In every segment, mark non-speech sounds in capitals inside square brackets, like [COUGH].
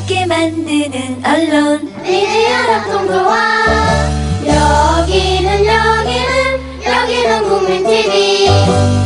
함께 만드는 언론. 미디어 합동조화 여기는 여기는 여기는 국민TV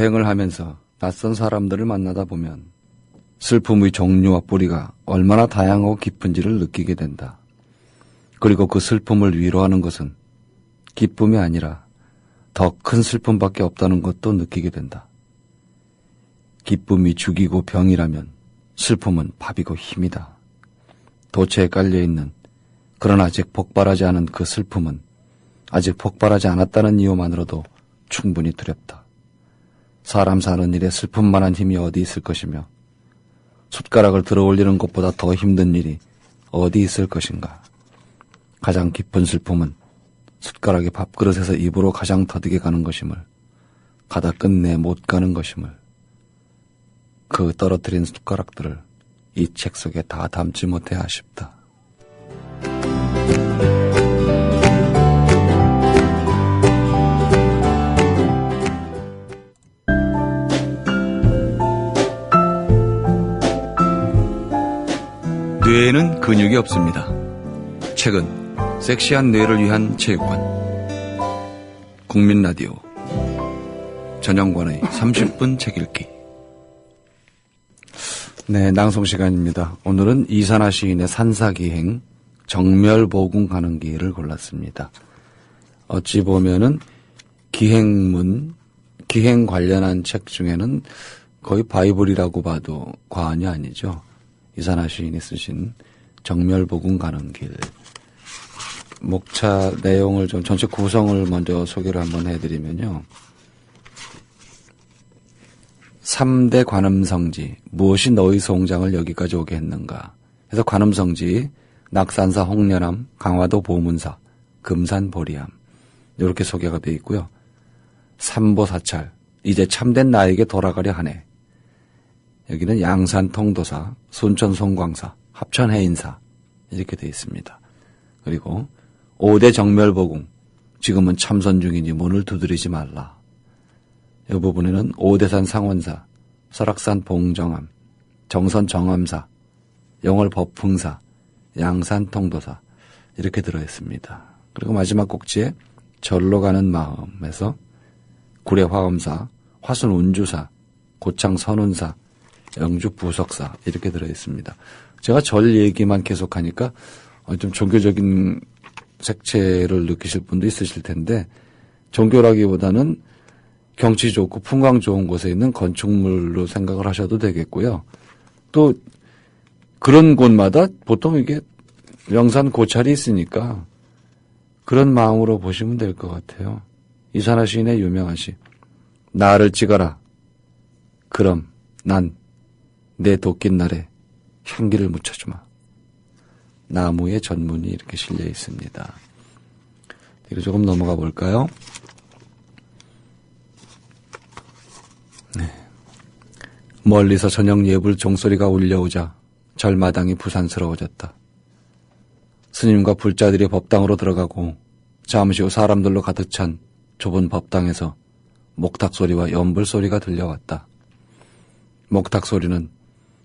여행을 하면서 낯선 사람들을 만나다 보면 슬픔의 종류와 뿌리가 얼마나 다양하고 깊은지를 느끼게 된다. 그리고 그 슬픔을 위로하는 것은 기쁨이 아니라 더 큰 슬픔밖에 없다는 것도 느끼게 된다. 기쁨이 죽이고 병이라면 슬픔은 밥이고 힘이다. 도체에 깔려있는 그러나 아직 폭발하지 않은 그 슬픔은 아직 폭발하지 않았다는 이유만으로도 충분히 두렵다. 사람 사는 일에 슬픔만한 힘이 어디 있을 것이며 숟가락을 들어 올리는 것보다 더 힘든 일이 어디 있을 것인가. 가장 깊은 슬픔은 숟가락이 밥그릇에서 입으로 가장 더디게 가는 것임을 가다 끝내 못 가는 것임을 그 떨어뜨린 숟가락들을 이 책 속에 다 담지 못해 아쉽다. 뇌에는 근육이 없습니다. 책은 섹시한 뇌를 위한 체육관. 국민 라디오. 전영관의 30분 책 읽기. 네, 낭송 시간입니다. 오늘은 이산화 시인의 산사기행 정멸보궁 가는 길을 골랐습니다. 어찌 보면은 기행문, 기행 관련한 책 중에는 거의 바이블이라고 봐도 과언이 아니죠. 이산화 시인이 쓰신 정멸보궁 가는 길. 목차 내용을 좀 전체 구성을 먼저 소개를 한번 해드리면요. 3대 관음성지, 무엇이 너희 송장을 여기까지 오게 했는가. 그래서 관음성지, 낙산사 홍련암, 강화도 보문사, 금산 보리암. 이렇게 소개가 되어 있고요. 삼보 사찰, 이제 참된 나에게 돌아가려 하네. 여기는 양산 통도사, 순천 송광사, 합천 해인사 이렇게 되어 있습니다. 그리고 5대 정멸보궁, 지금은 참선 중이니 문을 두드리지 말라. 이 부분에는 오대산 상원사, 설악산 봉정암, 정선 정암사, 영월 법흥사, 양산 통도사 이렇게 들어있습니다. 그리고 마지막 꼭지에 절로 가는 마음에서 구례 화엄사, 화순 운주사, 고창 선운사, 영주 부석사 이렇게 들어 있습니다. 제가 절 얘기만 계속하니까 어, 좀 종교적인 색채를 느끼실 분도 있으실 텐데 종교라기보다는 경치 좋고 풍광 좋은 곳에 있는 건축물로 생각을 하셔도 되겠고요. 또 그런 곳마다 보통 이게 명산 고찰이 있으니까 그런 마음으로 보시면 될 것 같아요. 이산화 시인의 유명한 시 나를 찍어라. 그럼 난 내 도낀 날에 향기를 묻혀주마. 나무의 전문이 이렇게 실려 있습니다. 뒤로 조금 넘어가 볼까요? 네. 멀리서 저녁 예불 종소리가 울려오자 절마당이 부산스러워졌다. 스님과 불자들이 법당으로 들어가고 잠시 후 사람들로 가득 찬 좁은 법당에서 목탁 소리와 연불 소리가 들려왔다. 목탁 소리는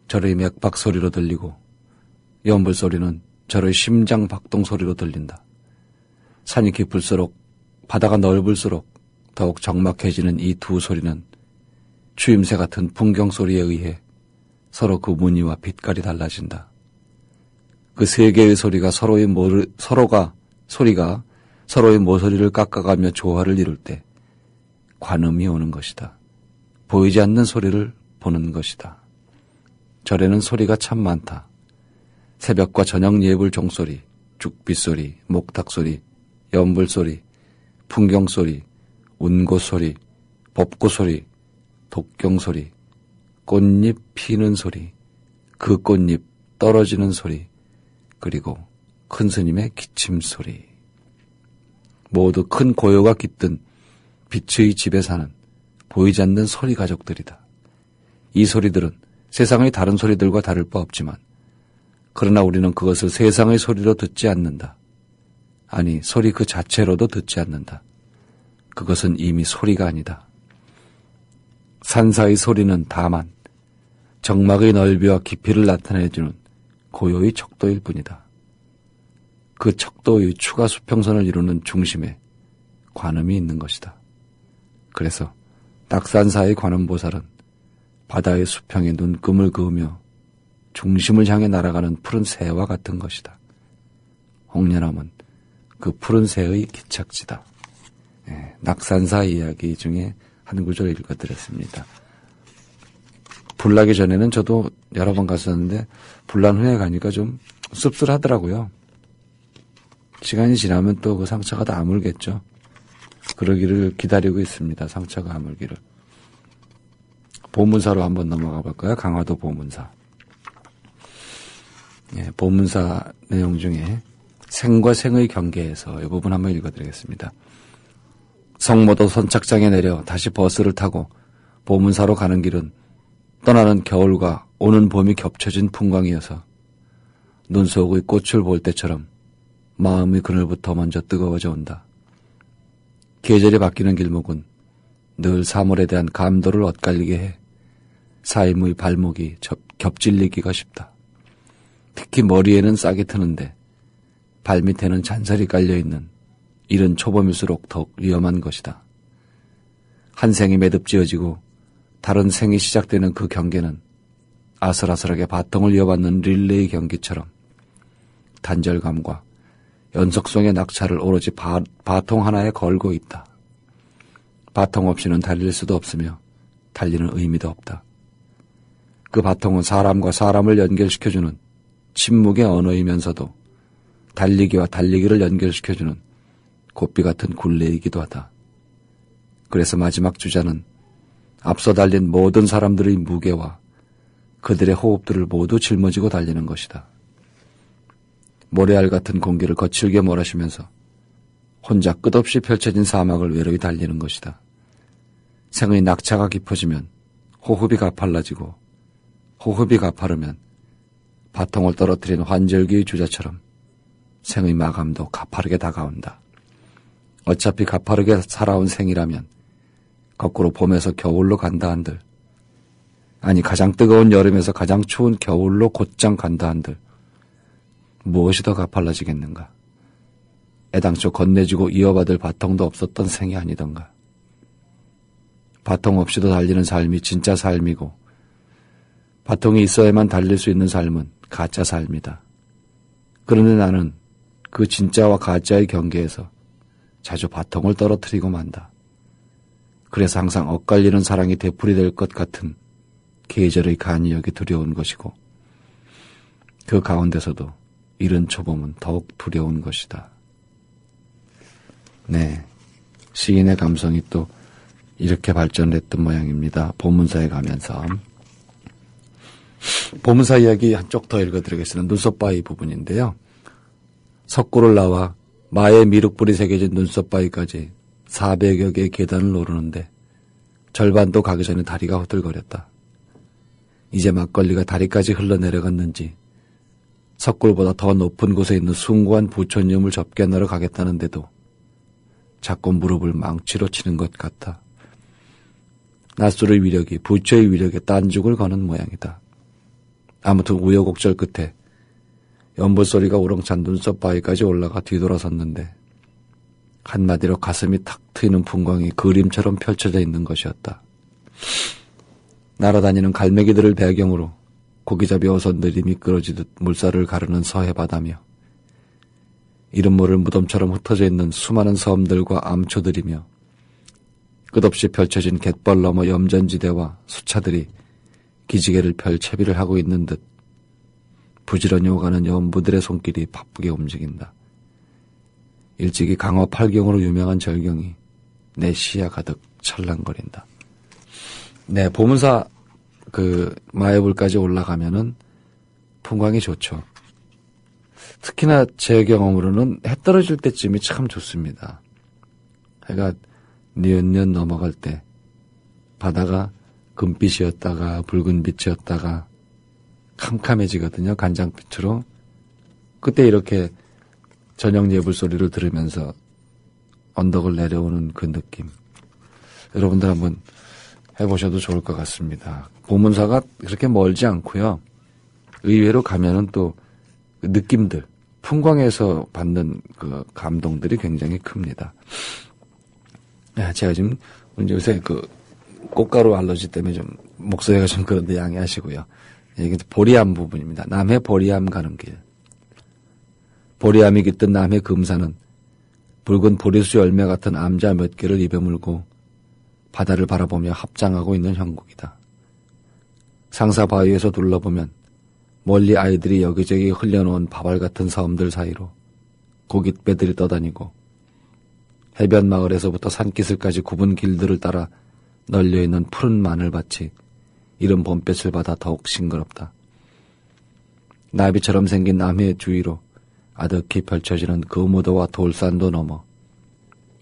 절의 맥박 소리로 들리고 연불 소리는 절의 심장 박동 소리로 들린다. 산이 깊을수록 바다가 넓을수록 더욱 적막해지는 이 두 소리는 추임새 같은 풍경 소리에 의해 서로 그 무늬와 빛깔이 달라진다. 그 세 개의 소리가 서로의 모를, 서로가 소리가 서로의 모서리를 깎아가며 조화를 이룰 때 관음이 오는 것이다. 보이지 않는 소리를 보는 것이다. 절에는 소리가 참 많다. 새벽과 저녁 예불 종소리, 죽빗소리, 목탁소리, 연불소리, 풍경소리, 운고소리, 법고소리, 독경소리, 꽃잎 피는 소리, 그 꽃잎 떨어지는 소리, 그리고 큰 스님의 기침 소리. 모두 큰 고요가 깃든 빛의 집에 사는 보이지 않는 소리 가족들이다. 이 소리들은 세상의 다른 소리들과 다를 바 없지만, 그러나 우리는 그것을 세상의 소리로 듣지 않는다. 아니, 소리 그 자체로도 듣지 않는다. 그것은 이미 소리가 아니다. 산사의 소리는 다만 정막의 넓이와 깊이를 나타내주는 고요의 척도일 뿐이다. 그 척도의 추가 수평선을 이루는 중심에 관음이 있는 것이다. 그래서 낙산사의 관음보살은 바다의 수평에 눈금을 그으며 중심을 향해 날아가는 푸른 새와 같은 것이다. 홍련암은 그 푸른 새의 기착지다. 예, 낙산사 이야기 중에 한 구절 읽어드렸습니다. 불나기 전에는 저도 여러 번 갔었는데 불난 후에 가니까 좀 씁쓸하더라고요. 시간이 지나면 또 그 상처가 다 아물겠죠. 그러기를 기다리고 있습니다. 상처가 아물기를. 보문사로 한번 넘어가 볼까요? 강화도 보문사. 예, 보문사 내용 중에 생과 생의 경계에서 이 부분 한번 읽어드리겠습니다. 성모도 선착장에 내려 다시 버스를 타고 보문사로 가는 길은 떠나는 겨울과 오는 봄이 겹쳐진 풍광이어서 눈 속의 꽃을 볼 때처럼 마음이 그늘부터 먼저 뜨거워져 온다. 계절이 바뀌는 길목은 늘 사물에 대한 감도를 엇갈리게 해 삶의 발목이 접, 겹질리기가 쉽다. 특히 머리에는 싹이 트는데 발밑에는 잔살이 깔려있는 이른 초봄일수록 더욱 위험한 것이다. 한 생이 매듭지어지고 다른 생이 시작되는 그 경계는 아슬아슬하게 바통을 이어받는 릴레이 경기처럼 단절감과 연속성의 낙차를 오로지 바, 바통 하나에 걸고 있다. 바통 없이는 달릴 수도 없으며 달리는 의미도 없다. 그 바통은 사람과 사람을 연결시켜주는 침묵의 언어이면서도 달리기와 달리기를 연결시켜주는 고삐 같은 굴레이기도 하다. 그래서 마지막 주자는 앞서 달린 모든 사람들의 무게와 그들의 호흡들을 모두 짊어지고 달리는 것이다. 모래알 같은 공기를 거칠게 몰아쉬면서 혼자 끝없이 펼쳐진 사막을 외로이 달리는 것이다. 생의 낙차가 깊어지면 호흡이 가팔라지고 호흡이 가파르면 바통을 떨어뜨린 환절기의 주자처럼 생의 마감도 가파르게 다가온다. 어차피 가파르게 살아온 생이라면 거꾸로 봄에서 겨울로 간다 한들 아니 가장 뜨거운 여름에서 가장 추운 겨울로 곧장 간다 한들 무엇이 더 가팔라지겠는가? 애당초 건네주고 이어받을 바통도 없었던 생이 아니던가. 바통 없이도 달리는 삶이 진짜 삶이고 바통이 있어야만 달릴 수 있는 삶은 가짜 삶이다. 그런데 나는 그 진짜와 가짜의 경계에서 자주 바통을 떨어뜨리고 만다. 그래서 항상 엇갈리는 사랑이 되풀이 될 것 같은 계절의 간이역이 두려운 것이고 그 가운데서도 이른 초봄은 더욱 두려운 것이다. 네. 시인의 감성이 또 이렇게 발전했던 모양입니다. 보문사에 가면서. 보문사 이야기 한쪽 더 읽어드리겠습니다. 눈썹바위 부분인데요. 석굴을 나와 마의 미륵불이 새겨진 눈썹바위까지 400여 개의 계단을 오르는데 절반도 가기 전에 다리가 허들거렸다. 이제 막걸리가 다리까지 흘러내려갔는지 석굴보다 더 높은 곳에 있는 숭고한 부처님을 접견하러 가겠다는데도 자꾸 무릎을 망치로 치는 것 같아. 낯설의 위력이 부처의 위력에 딴죽을 거는 모양이다. 아무튼 우여곡절 끝에 연불소리가 우렁찬 눈썹 바위까지 올라가 뒤돌아섰는데 한마디로 가슴이 탁 트이는 풍광이 그림처럼 펼쳐져 있는 것이었다. 날아다니는 갈매기들을 배경으로 고기잡이 어선들이 미끄러지듯 물살을 가르는 서해 바다며 이름 모를 무덤처럼 흩어져 있는 수많은 섬들과 암초들이며 끝없이 펼쳐진 갯벌 너머 염전지대와 수차들이 기지개를 펼 채비를 하고 있는 듯 부지런히 오가는 연부들의 손길이 바쁘게 움직인다. 일찍이 강화 팔경으로 유명한 절경이 내 시야 가득 찰랑거린다. 네, 보문사 그 마애불까지 올라가면은 풍광이 좋죠. 특히나 제 경험으로는 해 떨어질 때쯤이 참 좋습니다. 해가 뉘엿뉘엿 넘어갈 때 바다가 금빛이었다가 붉은 빛이었다가 캄캄해지거든요. 간장빛으로. 그때 이렇게 저녁 예불 소리를 들으면서 언덕을 내려오는 그 느낌. 여러분들 한번 해보셔도 좋을 것 같습니다. 보문사가 그렇게 멀지 않고요. 의외로 가면은 또 그 느낌들, 풍광에서 받는 그 감동들이 굉장히 큽니다. 야, 제가 지금 요새 그 꽃가루 알러지 때문에 좀 목소리가 좀 그런데 양해하시고요. 이게 보리암 부분입니다. 남해 보리암 가는 길. 보리암이 깃든 남해 금산은 붉은 보리수 열매 같은 암자 몇 개를 입에 물고 바다를 바라보며 합장하고 있는 형국이다. 상사 바위에서 둘러보면 멀리 아이들이 여기저기 흘려놓은 바발 같은 섬들 사이로 고깃배들이 떠다니고 해변 마을에서부터 산기슭까지 굽은 길들을 따라 널려있는 푸른 마늘밭이 이른 봄볕을 받아 더욱 싱그럽다. 나비처럼 생긴 남해 주위로 아득히 펼쳐지는 금우도와 돌산도 넘어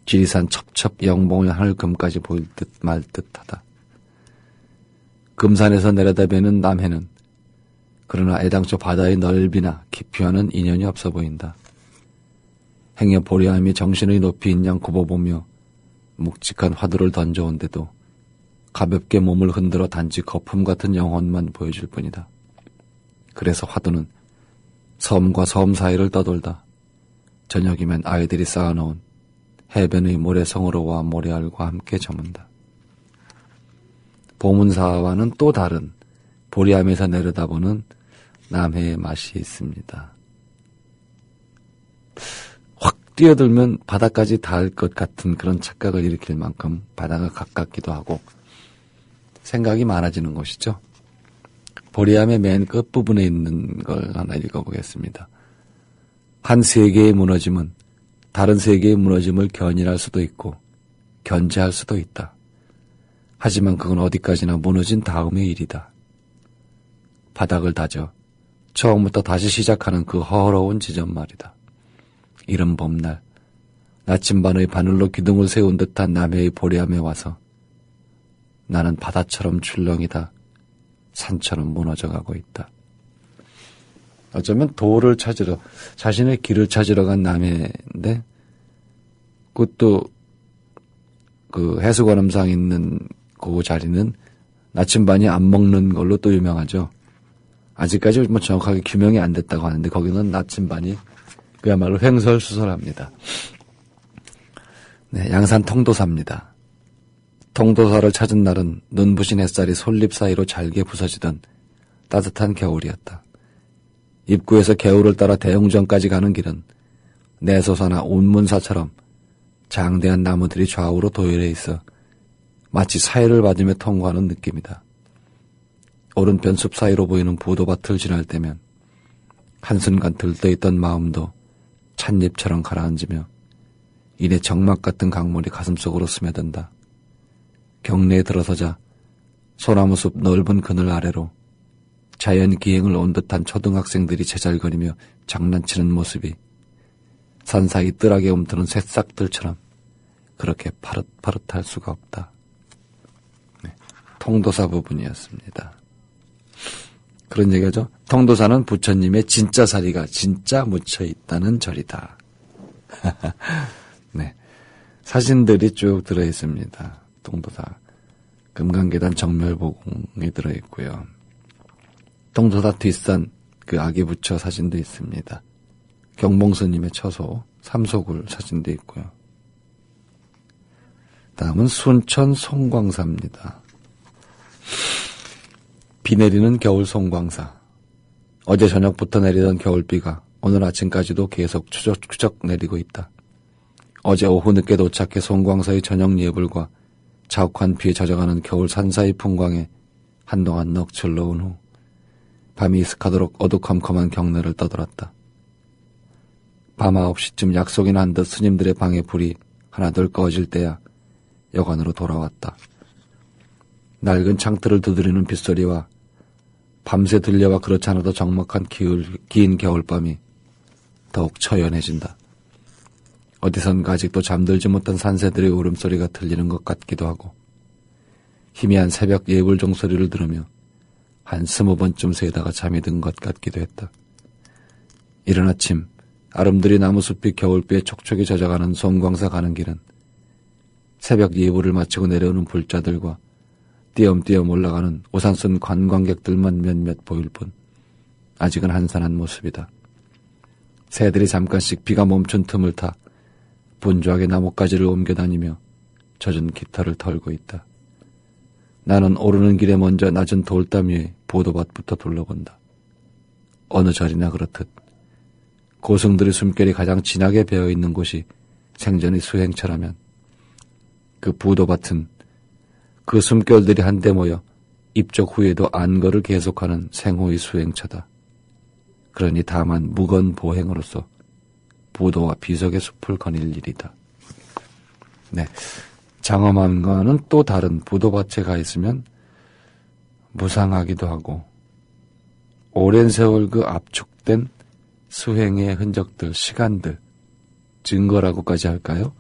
지리산 첩첩 영봉의 하늘금까지 보일 듯 말 듯하다. 금산에서 내려다보는 남해는 그러나 애당초 바다의 넓이나 깊이와는 인연이 없어 보인다. 행여 보리함이 정신의 높이인 양 굽어보며 묵직한 화두를 던져온데도 가볍게 몸을 흔들어 단지 거품 같은 영혼만 보여줄 뿐이다. 그래서 화두는 섬과 섬 사이를 떠돌다 저녁이면 아이들이 쌓아놓은 해변의 모래성으로와 모래알과 함께 저문다. 보문사와는 또 다른 보리암에서 내려다보는 남해의 맛이 있습니다. 확 뛰어들면 바다까지 닿을 것 같은 그런 착각을 일으킬 만큼 바다가 가깝기도 하고 생각이 많아지는 것이죠. 보리암의 맨 끝부분에 있는 걸 하나 읽어보겠습니다. 한 세계의 무너짐은 다른 세계의 무너짐을 견인할 수도 있고 견제할 수도 있다. 하지만 그건 어디까지나 무너진 다음의 일이다. 바닥을 다져 처음부터 다시 시작하는 그 허러운 지점 말이다. 이른 봄날 나침반의 바늘로 기둥을 세운 듯한 남해의 보리암에 와서 나는 바다처럼 출렁이다 산처럼 무너져가고 있다. 어쩌면 도를 찾으러 자신의 길을 찾으러 간 남해인데 그것도 그 해수관음상 있는 그 자리는 나침반이 안 먹는 걸로 또 유명하죠. 아직까지 뭐 정확하게 규명이 안 됐다고 하는데 거기는 나침반이 그야말로 횡설수설합니다. 네, 양산 통도사입니다. 통도사를 찾은 날은 눈부신 햇살이 솔잎 사이로 잘게 부서지던 따뜻한 겨울이었다. 입구에서 개울을 따라 대웅전까지 가는 길은 내소사나 운문사처럼 장대한 나무들이 좌우로 도열해 있어 마치 사회를 받으며 통과하는 느낌이다. 오른편 숲 사이로 보이는 부도밭을 지날 때면 한순간 들떠있던 마음도 찻잎처럼 가라앉으며 이내 정막 같은 강물이 가슴속으로 스며든다. 경내에 들어서자 소나무 숲 넓은 그늘 아래로 자연 기행을 온 듯한 초등학생들이 제잘거리며 장난치는 모습이 산사이 뜰하게 움트는 새싹들처럼 그렇게 파릇파릇할 수가 없다. 네, 통도사 부분이었습니다. 그런 얘기하죠. 통도사는 부처님의 진짜 사리가 진짜 묻혀 있다는 절이다. [LAUGHS] 네. 사진들이 쭉 들어 있습니다. 통도사. 금강계단 정멸보공이 들어 있고요. 통도사 뒷산 그 아기 부처 사진도 있습니다. 경봉스님의 처소 삼소굴 사진도 있고요. 다음은 순천 송광사입니다. 비 내리는 겨울 송광사. 어제 저녁부터 내리던 겨울비가 오늘 아침까지도 계속 추적추적 내리고 있다. 어제 오후 늦게 도착해 송광사의 저녁 예불과 자욱한 비에 젖어가는 겨울 산사의 풍광에 한동안 넋 절러온 후 밤이 이슥하도록 어두컴컴한 경내를 떠돌았다. 밤 9시쯤 약속이 난듯 스님들의 방에 불이 하나둘 꺼질 때야 여관으로 돌아왔다. 낡은 창틀을 두드리는 빗소리와 밤새 들려와 그렇지 않아도 적막한 기울, 긴 겨울밤이 더욱 처연해진다. 어디선가 아직도 잠들지 못한 산새들의 울음소리가 들리는 것 같기도 하고 희미한 새벽 예불 종소리를 들으며 한 스무 번쯤 새다가 잠이 든 것 같기도 했다. 이른 아침 아름드리 나무숲이 겨울비에 촉촉이 젖어가는 송광사 가는 길은 새벽 예불을 마치고 내려오는 불자들과 띄엄띄엄 올라가는 쓴 관광객들만 몇몇 보일 뿐 아직은 한산한 모습이다. 새들이 잠깐씩 비가 멈춘 틈을 타 분주하게 나뭇가지를 옮겨다니며 젖은 깃털을 털고 있다. 나는 오르는 길에 먼저 낮은 돌담 위에 보도밭부터 둘러본다. 어느 절이나 그렇듯 고승들의 숨결이 가장 진하게 배어 있는 곳이 생전의 수행처라면 그 부도밭은 그 숨결들이 한데 모여 입적 후에도 안거를 계속하는 생호의 수행처다. 그러니 다만 무건 보행으로서 부도와 비석의 숲을 거닐 일이다. 네. 장엄함과는 또 다른 부도밭에 가 있으면 무상하기도 하고 오랜 세월 그 압축된 수행의 흔적들, 시간들, 증거라고까지 할까요?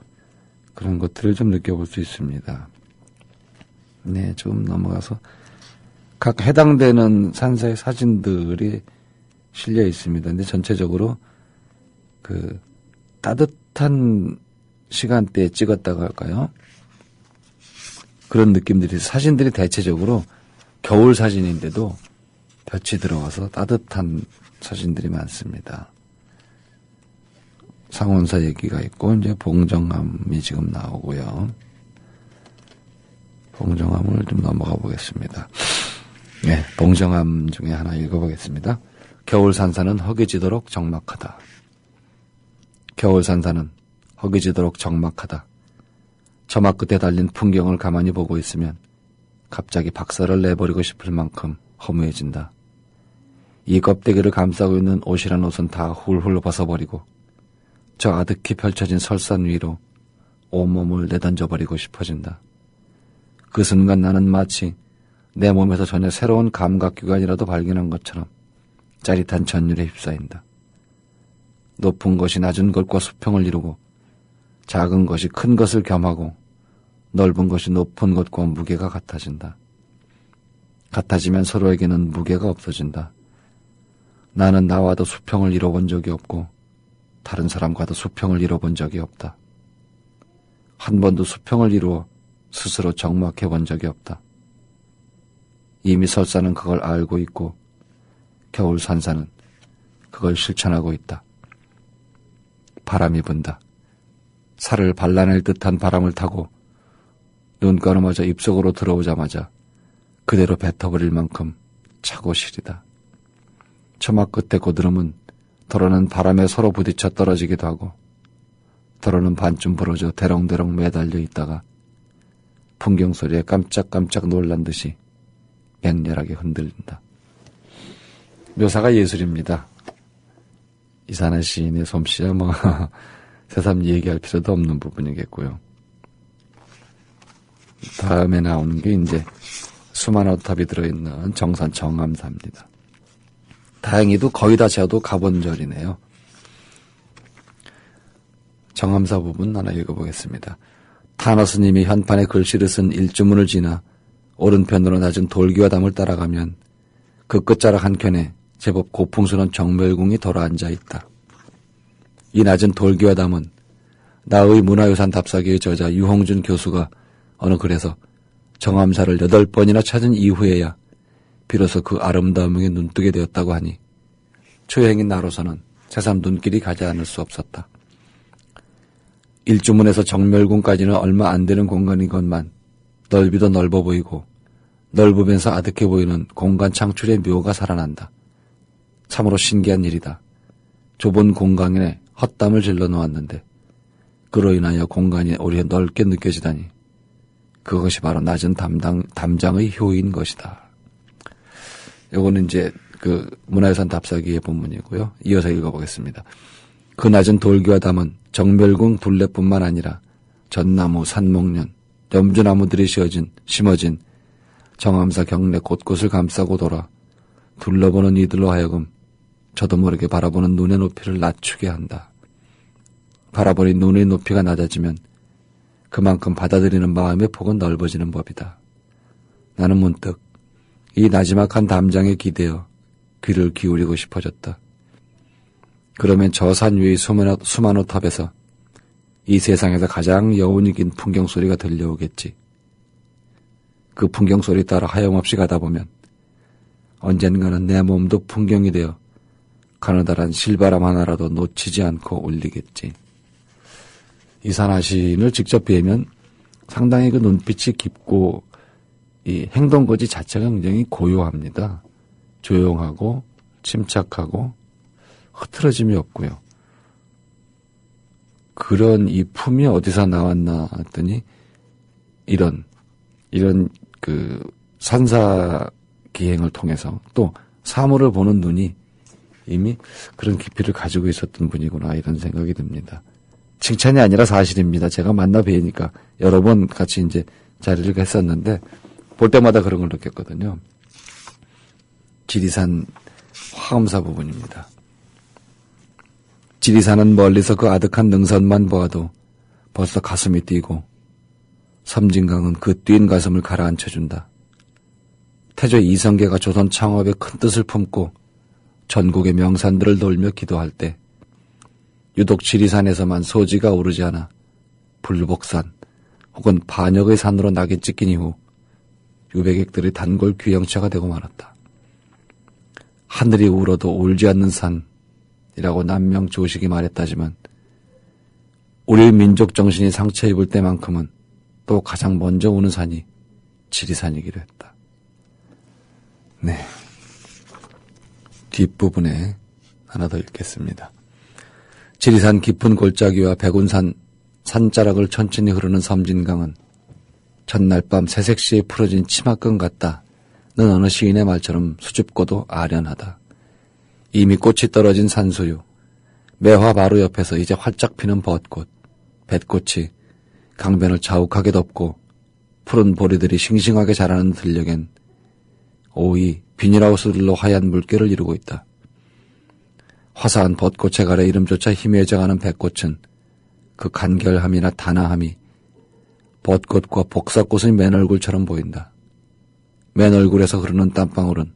그런 것들을 좀 느껴볼 수 있습니다. 네, 좀 넘어가서 각 해당되는 산사의 사진들이 실려 있습니다. 근데 전체적으로 그 따뜻한 시간대에 찍었다고 할까요? 그런 느낌들이 사진들이 대체적으로 겨울 사진인데도 볕이 들어와서 따뜻한 사진들이 많습니다. 상원사 얘기가 있고 이제 봉정암이 지금 나오고요. 봉정암을 좀 넘어가 보겠습니다. 네, 봉정암 중에 하나 읽어보겠습니다. 겨울 산사는 허기지도록 적막하다. 겨울 산사는 허기지도록 적막하다. 저막 끝에 달린 풍경을 가만히 보고 있으면 갑자기 박살을 내버리고 싶을 만큼 허무해진다. 이 껍데기를 감싸고 있는 옷이란 옷은 다 훌훌 벗어버리고 저 아득히 펼쳐진 설산 위로 온몸을 내던져버리고 싶어진다. 그 순간 나는 마치 내 몸에서 전혀 새로운 감각기관이라도 발견한 것처럼 짜릿한 전율에 휩싸인다. 높은 것이 낮은 것과 수평을 이루고 작은 것이 큰 것을 겸하고 넓은 것이 높은 것과 무게가 같아진다. 같아지면 서로에게는 무게가 없어진다. 나는 나와도 수평을 이뤄본 적이 없고 다른 사람과도 수평을 이뤄본 적이 없다. 한 번도 수평을 이루어 스스로 정막해 본 적이 없다. 이미 설사는 그걸 알고 있고 겨울 산사는 그걸 실천하고 있다. 바람이 분다. 살을 발라낼 듯한 바람을 타고 눈가루마저 입속으로 들어오자마자 그대로 뱉어버릴 만큼 차고 시리다. 처막 끝에 고드름은 덜어는 바람에 서로 부딪혀 떨어지기도 하고 덜어는 반쯤 부러져 대롱대롱 매달려 있다가 풍경 소리에 깜짝깜짝 놀란 듯이 맹렬하게 흔들린다. 묘사가 예술입니다. 이산화 시인의 솜씨야 뭐 [LAUGHS] 새삼 얘기할 필요도 없는 부분이겠고요. 다음에 나오는 게 이제 수많은 오탑이 들어있는 정산 정암사입니다. 다행히도 거의 다 제도 가본 절이네요. 정암사 부분 하나 읽어보겠습니다. 타너 스님이 현판에 글씨를 쓴 일주문을 지나 오른편으로 낮은 돌기와 담을 따라가면 그 끝자락 한켠에 제법 고풍스러운 정멸궁이 돌아앉아 있다. 이 낮은 돌기와 담은 나의 문화유산 답사기의 저자 유홍준 교수가 어느 글에서 정암사를 여덟 번이나 찾은 이후에야 비로소 그 아름다움에 눈뜨게 되었다고 하니 초행인 나로서는 새삼 눈길이 가지 않을 수 없었다. 일주문에서 정멸궁까지는 얼마 안 되는 공간이건만 넓이도 넓어 보이고 넓으면서 아득해 보이는 공간 창출의 묘가 살아난다. 참으로 신기한 일이다. 좁은 공간에 헛담을 질러 놓았는데 그로 인하여 공간이 오히려 넓게 느껴지다니 그것이 바로 낮은 담당, 담장의 효인 것이다. 요거는 이제 그 문화유산 답사기의 본문이고요. 이어서 읽어보겠습니다. 그 낮은 돌기와 담은 정멸궁 둘레뿐만 아니라 전나무, 산목련, 염주나무들이 씌어진, 심어진 정암사 경내 곳곳을 감싸고 돌아 둘러보는 이들로 하여금 저도 모르게 바라보는 눈의 높이를 낮추게 한다. 바라보니 눈의 높이가 낮아지면 그만큼 받아들이는 마음의 폭은 넓어지는 법이다. 나는 문득 이 나지막한 담장에 기대어 귀를 기울이고 싶어졌다. 그러면 저 산 위의 수만호, 수만호 탑에서 이 세상에서 가장 여운이 긴 풍경 소리가 들려오겠지. 그 풍경 소리 따라 하염없이 가다 보면 언젠가는 내 몸도 풍경이 되어 가느다란 실바람 하나라도 놓치지 않고 울리겠지. 이산화 시인을 직접 뵈면 상당히 그 눈빛이 깊고 이 행동거지 자체가 굉장히 고요합니다. 조용하고 침착하고 흐트러짐이 없고요. 그런 이 품이 어디서 나왔나 했더니 이런 이런 그 산사 기행을 통해서 또 사물을 보는 눈이 이미 그런 깊이를 가지고 있었던 분이구나 이런 생각이 듭니다. 칭찬이 아니라 사실입니다. 제가 만나 뵈니까 여러 번 같이 이제 자리를 했었는데 볼 때마다 그런 걸 느꼈거든요. 지리산 화엄사 부분입니다. 지리산은 멀리서 그 아득한 능선만 보아도 벌써 가슴이 뛰고 섬진강은 그 뛴 가슴을 가라앉혀준다. 태조 이성계가 조선 창업에 큰 뜻을 품고 전국의 명산들을 돌며 기도할 때 유독 지리산에서만 소지가 오르지 않아 불복산 혹은 반역의 산으로 낙이 찍힌 이후 유배객들의 단골 귀영차가 되고 말았다. 하늘이 울어도 울지 않는 산이라고 남명 조식이 말했다지만 우리 민족 정신이 상처 입을 때만큼은 또 가장 먼저 우는 산이 지리산이기로 했다. 네. 뒷부분에 하나 더 읽겠습니다. 지리산 깊은 골짜기와 백운산 산자락을 천천히 흐르는 섬진강은 전날 밤 새색시에 풀어진 치마끈 같다 는 어느 시인의 말처럼 수줍고도 아련하다. 이미 꽃이 떨어진 산수유, 매화 바로 옆에서 이제 활짝 피는 벚꽃, 뱃꽃이 강변을 자욱하게 덮고 푸른 보리들이 싱싱하게 자라는 들녘엔 오이, 비닐하우스들로 하얀 물결을 이루고 있다. 화사한 벚꽃의 가래 이름조차 희미해져가는 백꽃은 그 간결함이나 단아함이 벚꽃과 복사꽃의 맨 얼굴처럼 보인다. 맨 얼굴에서 흐르는 땀방울은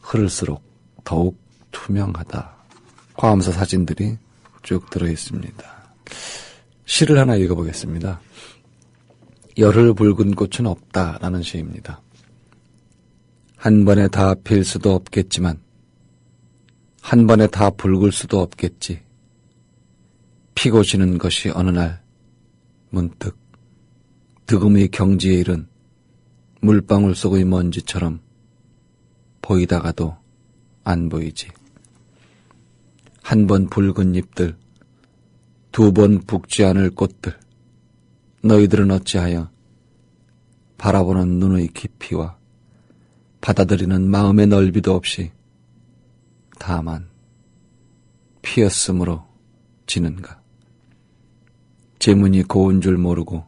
흐를수록 더욱 투명하다. 화엄사 사진들이 쭉 들어 있습니다. 시를 하나 읽어보겠습니다. 열흘 붉은 꽃은 없다라는 시입니다. 한 번에 다 필 수도 없겠지만 한 번에 다 붉을 수도 없겠지. 피고 지는 것이 어느 날 문득 득음의 경지에 이른 물방울 속의 먼지처럼 보이다가도 안 보이지. 한 번 붉은 잎들, 두번 붓지 않을 꽃들, 너희들은 어찌하여 바라보는 눈의 깊이와 받아들이는 마음의 넓이도 없이 다만 피었으므로 지는가. 제 문이 고운 줄 모르고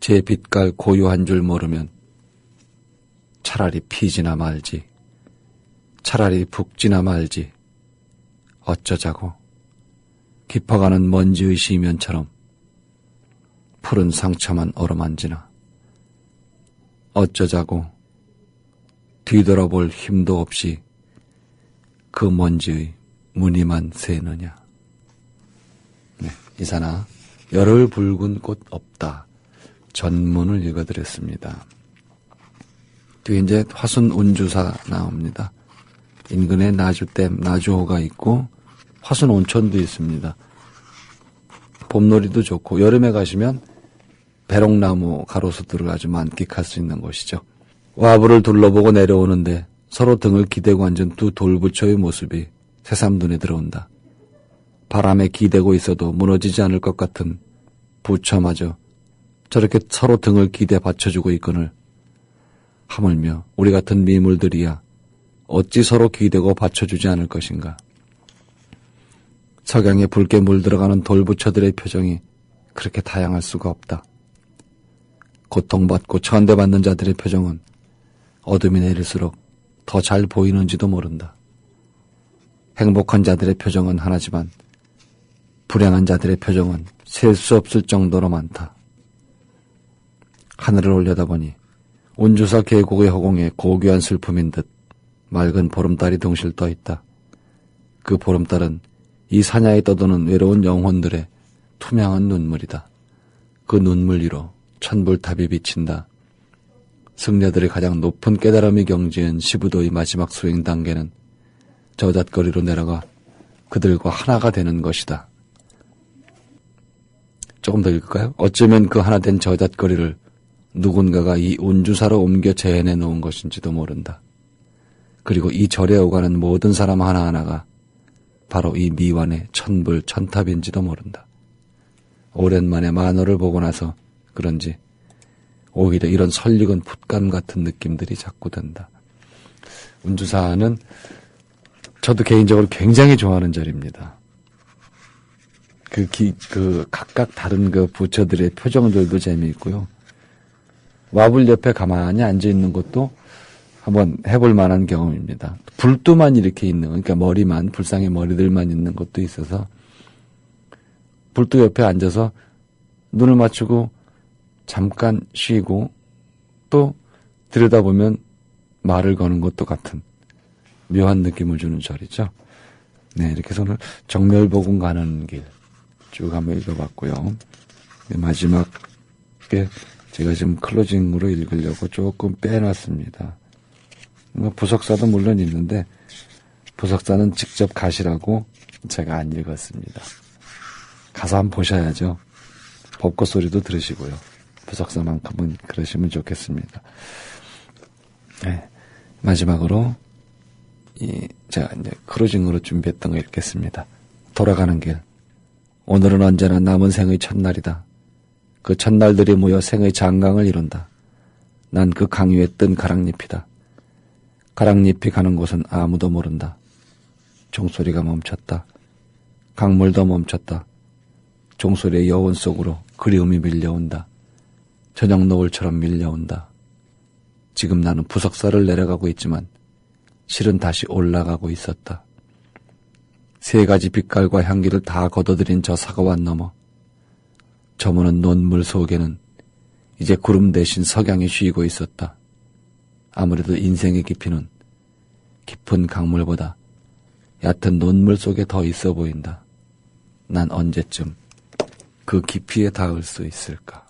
제 빛깔 고요한 줄 모르면 차라리 피지나 말지, 차라리 붓지나 말지, 어쩌자고 깊어가는 먼지의 시면처럼 푸른 상처만 어루만지나 어쩌자고 뒤돌아볼 힘도 없이 그 먼지의 무늬만 새느냐. 네, 이사나 열흘 붉은 꽃 없다. 전문을 읽어드렸습니다. 뒤에 이제 화순 운주사 나옵니다. 인근에 나주댐, 나주호가 있고 화순 온천도 있습니다. 봄놀이도 좋고 여름에 가시면 배롱나무 가로수들을 아주 만끽할 수 있는 곳이죠. 와부를 둘러보고 내려오는데 서로 등을 기대고 앉은 두 돌부처의 모습이 새삼 눈에 들어온다. 바람에 기대고 있어도 무너지지 않을 것 같은 부처마저 저렇게 서로 등을 기대 받쳐주고 있거늘 하물며 우리 같은 미물들이야 어찌 서로 기대고 받쳐주지 않을 것인가. 석양에 붉게 물들어가는 돌부처들의 표정이 그렇게 다양할 수가 없다. 고통받고 천대받는 자들의 표정은 어둠이 내릴수록 더 잘 보이는지도 모른다. 행복한 자들의 표정은 하나지만 불행한 자들의 표정은 셀 수 없을 정도로 많다. 하늘을 올려다보니 운주사 계곡의 허공에 고귀한 슬픔인 듯 맑은 보름달이 둥실 떠 있다. 그 보름달은 이 사냐에 떠도는 외로운 영혼들의 투명한 눈물이다. 그 눈물 위로 천불탑이 비친다. 승려들의 가장 높은 깨달음이 경지은 시부도의 마지막 수행 단계는 저잣거리로 내려가 그들과 하나가 되는 것이다. 조금 더 읽을까요? 어쩌면 그 하나 된 저잣거리를 누군가가 이 운주사로 옮겨 재해내 놓은 것인지도 모른다. 그리고 이 절에 오가는 모든 사람 하나하나가 바로 이 미완의 천불 천탑인지도 모른다. 오랜만에 만호를 보고 나서 그런지 오히려 이런 설익은 붓감 같은 느낌들이 자꾸 든다. 운주사는 저도 개인적으로 굉장히 좋아하는 절입니다. 그 기, 그 각각 다른 그 부처들의 표정들도 재미있고요. 와불 옆에 가만히 앉아 있는 것도 한번 해볼 만한 경험입니다. 불도만 이렇게 있는, 그러니까 머리만, 불상의 머리들만 있는 것도 있어서 불도 옆에 앉아서 눈을 맞추고 잠깐 쉬고 또 들여다보면 말을 거는 것도 같은 묘한 느낌을 주는 절이죠. 네, 이렇게 해서 오늘 정멸복음 가는 길 쭉 한번 읽어봤고요. 네, 마지막에 제가 지금 클로징으로 읽으려고 조금 빼놨습니다. 뭐 부석사도 물론 있는데 부석사는 직접 가시라고 제가 안 읽었습니다. 가서 한번 보셔야죠. 벚꽃 소리도 들으시고요. 부석사만큼은 그러시면 좋겠습니다. 네, 마지막으로 이 제가 이제 크루징으로 준비했던 거 읽겠습니다. 돌아가는 길. 오늘은 언제나 남은 생의 첫날이다. 그 첫날들이 모여 생의 장강을 이룬다. 난 그 강위에 뜬 가랑잎이다. 가랑잎이 가는 곳은 아무도 모른다. 종소리가 멈췄다. 강물도 멈췄다. 종소리의 여운 속으로 그리움이 밀려온다. 저녁 노을처럼 밀려온다. 지금 나는 부석사를 내려가고 있지만 실은 다시 올라가고 있었다. 세 가지 빛깔과 향기를 다 걷어들인 저 사과원 너머 저무는 논물 속에는 이제 구름 대신 석양이 쉬고 있었다. 아무래도 인생의 깊이는 깊은 강물보다 얕은 논물 속에 더 있어 보인다. 난 언제쯤 그 깊이에 닿을 수 있을까?